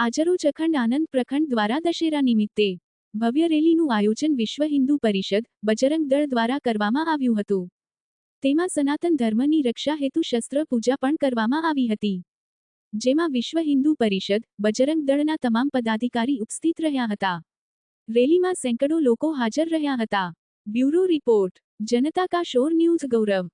આજરોજ અખંડ આનંદ પ્રખંડ દ્વારા દશેરા નિમિત્તે ભવ્ય રેલીનું આયોજન વિશ્વ હિન્દુ પરિષદ બજરંગ દળ દ્વારા કરવામાં આવ્યું હતું. તેમાં સનાતન ધર્મની રક્ષા હેતુ શસ્ત્ર પૂજા પણ કરવામાં આવી હતી. જેમાં વિશ્વ હિન્દુ પરિષદ બજરંગ દળના તમામ પદાધિકારી ઉપસ્થિત રહ્યા હતા. રેલીમાં સેંકડો લોકો હાજર રહ્યા હતા. બ્યુરો રિપોર્ટ, જનતા કા શોર ન્યૂઝ, ગૌરવ.